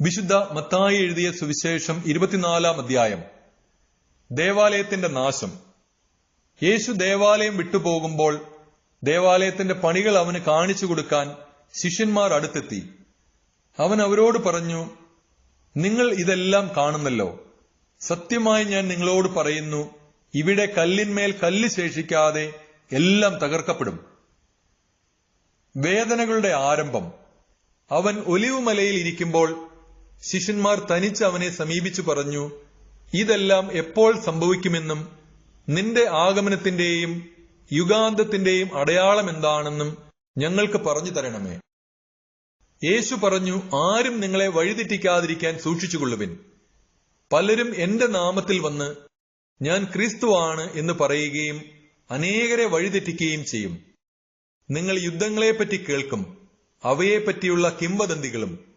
വിശുദ്ധ മത്തായി എഴുതിയ സുവിശേഷം ഇരുപത്തിനാലാം അധ്യായം. ദേവാലയത്തിന്റെ നാശം. യേശു ദേവാലയം വിട്ടുപോകുമ്പോൾ ദേവാലയത്തിന്റെ പണികൾ അവന് കാണിച്ചു കൊടുക്കാൻ ശിഷ്യന്മാർ അടുത്തെത്തി. അവൻ അവരോട് പറഞ്ഞു നിങ്ങൾ ഇതെല്ലാം കാണുന്നല്ലോ. സത്യമായി ഞാൻ നിങ്ങളോട് പറയുന്നു ഇവിടെ കല്ലിന്മേൽ കല്ല് ശേഷിക്കാതെ എല്ലാം തകർക്കപ്പെടും. വേദനകളുടെ ആരംഭം. അവൻ ഒലിവുമലയിൽ ഇരിക്കുമ്പോൾ ശിഷ്യന്മാർ തനിച്ച് അവനെ സമീപിച്ചു പറഞ്ഞു ഇതെല്ലാം എപ്പോൾ സംഭവിക്കുമെന്നും നിന്റെ ആഗമനത്തിന്റെയും യുഗാന്തത്തിന്റെയും അടയാളം എന്താണെന്നും ഞങ്ങൾക്ക് പറഞ്ഞു തരണമേ. യേശു പറഞ്ഞു ആരും നിങ്ങളെ വഴിതെറ്റിക്കാതിരിക്കാൻ സൂക്ഷിച്ചുകൊള്ളുവിൻ. പലരും എന്റെ നാമത്തിൽ വന്ന് ഞാൻ ക്രിസ്തുവാണ് എന്ന് പറയുകയും അനേകരെ വഴിതെറ്റിക്കുകയും ചെയ്യും. നിങ്ങൾ യുദ്ധങ്ങളെപ്പറ്റി കേൾക്കും അവയെപ്പറ്റിയുള്ള കിംവദന്തികളും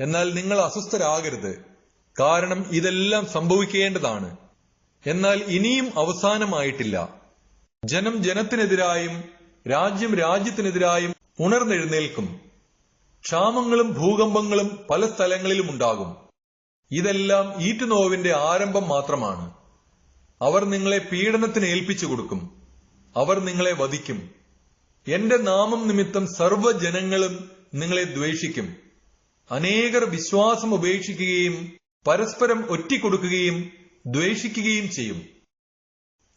എന്നാൽ നിങ്ങൾ അസ്വസ്ഥരാകരുത്. കാരണം ഇതെല്ലാം സംഭവിക്കേണ്ടതാണ്. എന്നാൽ ഇനിയും അവസാനമായിട്ടില്ല. ജനം ജനത്തിനെതിരായും രാജ്യം രാജ്യത്തിനെതിരായും ഉണർന്നെഴുന്നേൽക്കും. ക്ഷാമങ്ങളും ഭൂകമ്പങ്ങളും പല സ്ഥലങ്ങളിലും ഉണ്ടാകും. ഇതെല്ലാം ഈറ്റുനോവിന്റെ ആരംഭം മാത്രമാണ്. അവർ നിങ്ങളെ പീഡനത്തിന് ഏൽപ്പിച്ചു കൊടുക്കും. അവർ നിങ്ങളെ വധിക്കും. എന്റെ നാമം നിമിത്തം സർവജനങ്ങളും നിങ്ങളെ ദ്വേഷിക്കും. അനേകർ വിശ്വാസം ഉപേക്ഷിക്കുകയും പരസ്പരം ഒറ്റിക്കൊടുക്കുകയും ദ്വേഷിക്കുകയും ചെയ്യും.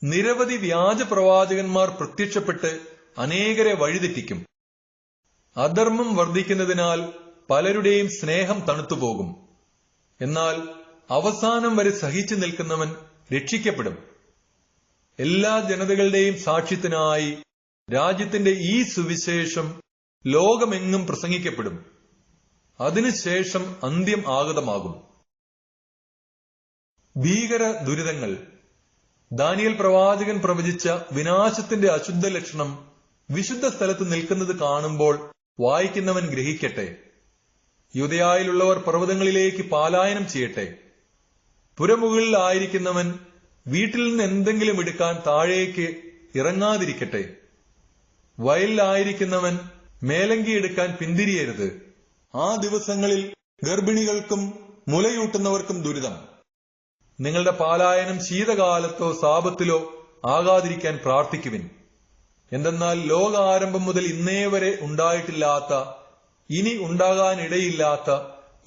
നിരവധി വ്യാജ പ്രവാചകന്മാർ പ്രത്യക്ഷപ്പെട്ട് അനേകരെ വഴിതെറ്റിക്കും. അധർമ്മം വർദ്ധിക്കുന്നതിനാൽ പലരുടെയും സ്നേഹം തണുത്തുപോകും. എന്നാൽ അവസാനം വരെ സഹിച്ചു നിൽക്കുന്നവൻ രക്ഷിക്കപ്പെടും. എല്ലാ ജനതകളുടെയും സാക്ഷ്യത്തിനായി രാജ്യത്തിന്റെ ഈ സുവിശേഷം ലോകമെങ്ങും പ്രസംഗിക്കപ്പെടും. അതിനുശേഷം അന്ത്യം ആഗതമാകും. ഭീകര ദുരിതങ്ങൾ. ദാനിയൽ പ്രവാചകൻ പ്രവചിച്ച വിനാശത്തിന്റെ അശുദ്ധ ലക്ഷണം വിശുദ്ധ സ്ഥലത്ത് നിൽക്കുന്നത് കാണുമ്പോൾ വായിക്കുന്നവൻ ഗ്രഹിക്കട്ടെ. യുദയായിലുള്ളവർ പർവതങ്ങളിലേക്ക് പാലായനം ചെയ്യട്ടെ. പുരമുകളിൽ ആയിരിക്കുന്നവൻ വീട്ടിൽ നിന്ന് എന്തെങ്കിലും എടുക്കാൻ താഴേക്ക് ഇറങ്ങാതിരിക്കട്ടെ. വയലിലായിരിക്കുന്നവൻ മേലങ്കി എടുക്കാൻ പിന്തിരിയരുത്. ആ ദിവസങ്ങളിൽ ഗർഭിണികൾക്കും മുലയൂട്ടുന്നവർക്കും ദുരിതം. നിങ്ങളുടെ പാലായനം ശീതകാലത്തോ സാപത്തിലോ ആകാതിരിക്കാൻ പ്രാർത്ഥിക്കുവിൻ. എന്തെന്നാൽ ലോകാരംഭം മുതൽ ഇന്നേ വരെ ഉണ്ടായിട്ടില്ലാത്ത ഇനി ഉണ്ടാകാനിടയില്ലാത്ത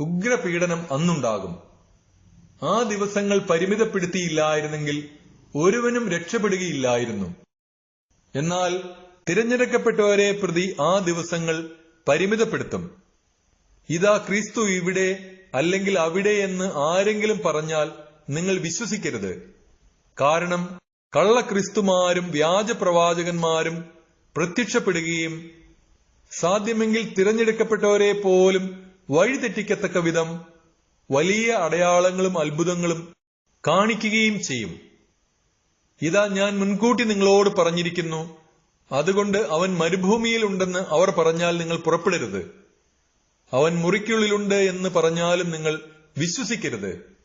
ഉഗ്രപീഡനം അന്നുണ്ടാകും. ആ ദിവസങ്ങൾ പരിമിതപ്പെടുത്തിയില്ലായിരുന്നെങ്കിൽ ഒരുവനും രക്ഷപ്പെടുകയില്ലായിരുന്നു. എന്നാൽ തിരഞ്ഞെടുക്കപ്പെട്ടവരെ പ്രതി ആ ദിവസങ്ങൾ പരിമിതപ്പെടുത്തും. ഇതാ ക്രിസ്തു ഇവിടെ അല്ലെങ്കിൽ അവിടെ എന്ന് ആരെങ്കിലും പറഞ്ഞാൽ നിങ്ങൾ വിശ്വസിക്കരുത്. കാരണം കള്ളക്രിസ്തുമാരും വ്യാജപ്രവാചകന്മാരും പ്രത്യക്ഷപ്പെടുകയും സാധ്യമെങ്കിൽ തിരഞ്ഞെടുക്കപ്പെട്ടവരെ പോലും വഴിതെറ്റിക്കത്തക്ക വിധം വലിയ അടയാളങ്ങളും അത്ഭുതങ്ങളും കാണിക്കുകയും ചെയ്യും. ഇതാ ഞാൻ മുൻകൂട്ടി നിങ്ങളോട് പറഞ്ഞിരിക്കുന്നു. അതുകൊണ്ട് അവൻ മരുഭൂമിയിൽ ഉണ്ടെന്ന് അവർ പറഞ്ഞാൽ നിങ്ങൾ പുറപ്പെടരുത്. അവൻ മുറിക്കുള്ളിലുണ്ട് എന്ന് പറഞ്ഞാലും നിങ്ങൾ വിശ്വസിക്കരുത്.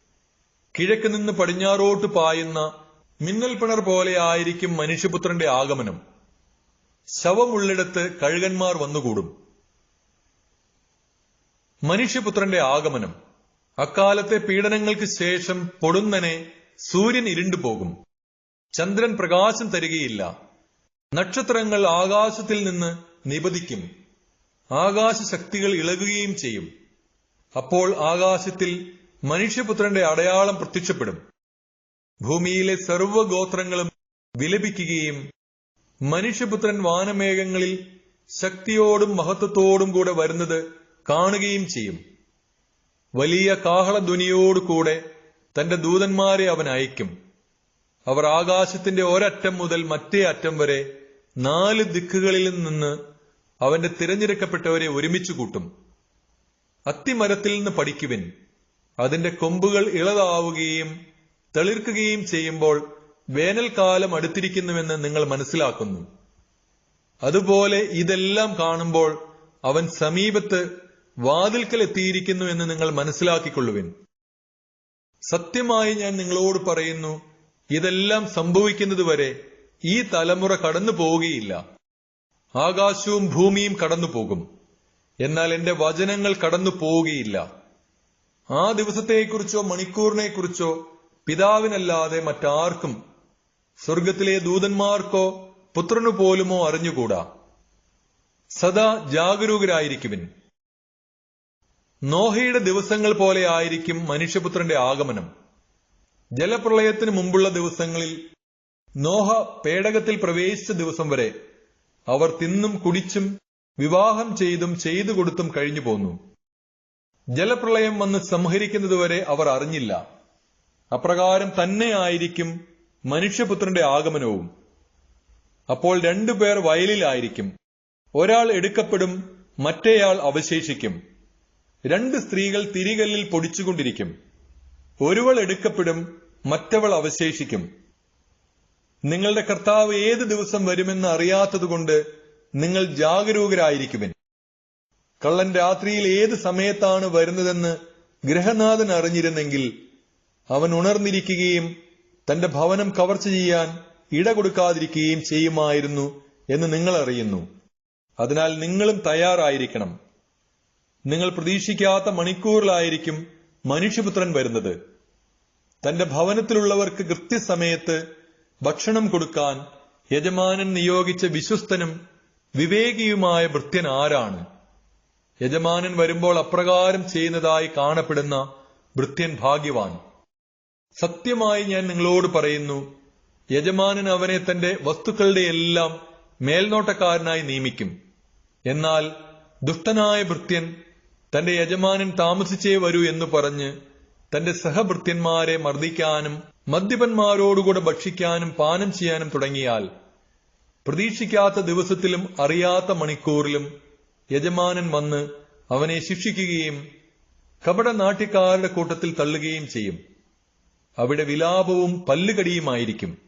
കിഴക്ക് നിന്ന് പടിഞ്ഞാറോട്ട് പായുന്ന മിന്നൽ പിണർ പോലെ ആയിരിക്കും മനുഷ്യപുത്രന്റെ ആഗമനം. ശവമുള്ളിടത്ത് കഴുകന്മാർ വന്നുകൂടും. മനുഷ്യപുത്രന്റെ ആഗമനം. അക്കാലത്തെ പീഡനങ്ങൾക്ക് ശേഷം പൊടുന്നനെ സൂര്യൻ ഇരുണ്ടു പോകും ചന്ദ്രൻ പ്രകാശം തരികയില്ല. നക്ഷത്രങ്ങൾ ആകാശത്തിൽ നിന്ന് നിപതിക്കും. ആകാശ ശക്തികൾ ഇളകുകയും ചെയ്യും. അപ്പോൾ ആകാശത്തിൽ മനുഷ്യപുത്രന്റെ അടയാളം പ്രത്യക്ഷപ്പെടും. ഭൂമിയിലെ സർവഗോത്രങ്ങളും വിലപിക്കുകയും മനുഷ്യപുത്രൻ വാനമേഘങ്ങളിൽ ശക്തിയോടും മഹത്വത്തോടും കൂടെ വരുന്നത് കാണുകയും ചെയ്യും. വലിയ കാഹളധ്വനിയോടുകൂടെ തന്റെ ദൂതന്മാരെ അവൻ അയക്കും. അവർ ആകാശത്തിന്റെ ഒരറ്റം മുതൽ മറ്റേ അറ്റം വരെ നാല് ദിക്കുകളിൽ നിന്ന് അവന്റെ തിരഞ്ഞെടുക്കപ്പെട്ടവരെ ഒരുമിച്ച് കൂട്ടും. അത്തിമരത്തിൽ നിന്ന് പഠിക്കുവിൻ. അതിന്റെ കൊമ്പുകൾ ഇളതാവുകയും തെളിർക്കുകയും ചെയ്യുമ്പോൾ വേനൽക്കാലം അടുത്തിരിക്കുന്നുവെന്ന് നിങ്ങൾ മനസ്സിലാക്കുന്നു. അതുപോലെ ഇതെല്ലാം കാണുമ്പോൾ അവൻ സമീപത്ത് വാതിൽക്കൽ എത്തിയിരിക്കുന്നു എന്ന് നിങ്ങൾ മനസ്സിലാക്കിക്കൊള്ളുവിൻ. സത്യമായി ഞാൻ നിങ്ങളോട് പറയുന്നു ഇതെല്ലാം സംഭവിക്കുന്നതുവരെ ഈ തലമുറ കടന്നു പോവുകയില്ല ആകാശവും ഭൂമിയും കടന്നു പോകും എന്നാൽ എന്റെ വചനങ്ങൾ കടന്നു പോവുകയില്ല ആ ദിവസത്തെക്കുറിച്ചോ മണിക്കൂറിനെക്കുറിച്ചോ പിതാവിനല്ലാതെ മറ്റാർക്കും സ്വർഗത്തിലെ ദൂതന്മാർക്കോ പുത്രനു പോലുമോ അറിഞ്ഞുകൂടാ. സദാ ജാഗരൂകരായിരിക്കുവിൻ. നോഹയുടെ ദിവസങ്ങൾ പോലെ ആയിരിക്കും മനുഷ്യപുത്രന്റെ ആഗമനം. ജലപ്രളയത്തിന് മുമ്പുള്ള ദിവസങ്ങളിൽ നോഹ പേടകത്തിൽ പ്രവേശിച്ച ദിവസം വരെ അവർ തിന്നും കുടിച്ചും വിവാഹം ചെയ്തും ചെയ്തു കൊടുത്തും കഴിഞ്ഞു പോന്നു. ജലപ്രളയം വന്ന് സംഹരിക്കുന്നതുവരെ അവർ അറിഞ്ഞില്ല. അപ്രകാരം തന്നെ ആയിരിക്കും മനുഷ്യപുത്രന്റെ ആഗമനവും. അപ്പോൾ രണ്ടുപേർ വയലിലായിരിക്കും. ഒരാൾ എടുക്കപ്പെടും മറ്റേയാൾ അവശേഷിക്കും. രണ്ട് സ്ത്രീകൾ തിരികല്ലിൽ പൊടിച്ചുകൊണ്ടിരിക്കും. ഒരുവൾ എടുക്കപ്പെടും മറ്റവൾ അവശേഷിക്കും. നിങ്ങളുടെ കർത്താവ് ഏത് ദിവസം വരുമെന്ന് അറിയാത്തതുകൊണ്ട് നിങ്ങൾ ജാഗരൂകരായിരിക്കുവിൻ. കള്ളൻ രാത്രിയിൽ ഏത് സമയത്താണ് വരുന്നതെന്ന് ഗൃഹനാഥൻ അറിഞ്ഞിരുന്നെങ്കിൽ അവൻ ഉണർന്നിരിക്കുകയും തന്റെ ഭവനം കവർച്ച ചെയ്യാൻ ഇട കൊടുക്കാതിരിക്കുകയും ചെയ്യുമായിരുന്നു എന്ന് നിങ്ങൾ അറിയുന്നു. അതിനാൽ നിങ്ങളും തയ്യാറായിരിക്കണം. നിങ്ങൾ പ്രതീക്ഷിക്കാത്ത മണിക്കൂറിലായിരിക്കും മനുഷ്യപുത്രൻ വരുന്നത്. തന്റെ ഭവനത്തിലുള്ളവർക്ക് കൃത്യസമയത്ത് ഭക്ഷണം കൊടുക്കാൻ യജമാനൻ നിയോഗിച്ച വിശ്വസ്തനും വിവേകിയുമായ വൃത്യൻ ആരാണ്? യജമാനൻ വരുമ്പോൾ അപ്രകാരം ചെയ്യുന്നതായി കാണപ്പെടുന്ന വൃത്യൻ ഭാഗ്യവാൻ. സത്യമായി ഞാൻ നിങ്ങളോട് പറയുന്നു യജമാനൻ അവനെ തന്റെ വസ്തുക്കളുടെ എല്ലാം മേൽനോട്ടക്കാരനായി നിയമിക്കും. എന്നാൽ ദുഷ്ടനായ ഭൃത്യൻ തന്റെ യജമാനൻ താമസിച്ചേ വരൂ എന്ന് പറഞ്ഞ് തന്റെ സഹഭൃത്യന്മാരെ മർദ്ദിക്കാനും മദ്യപന്മാരോടുകൂടെ ഭക്ഷിക്കാനും പാനം ചെയ്യാനും തുടങ്ങിയാൽ പ്രതീക്ഷിക്കാത്ത ദിവസത്തിലും അറിയാത്ത മണിക്കൂറിലും യജമാനൻ വന്ന് അവനെ ശിക്ഷിക്കുകയും കപട നാട്യക്കാരുടെ കൂട്ടത്തിൽ തള്ളുകയും ചെയ്യും. അവിടെ വിലാപവും പല്ലുകടിയുമായിരിക്കും.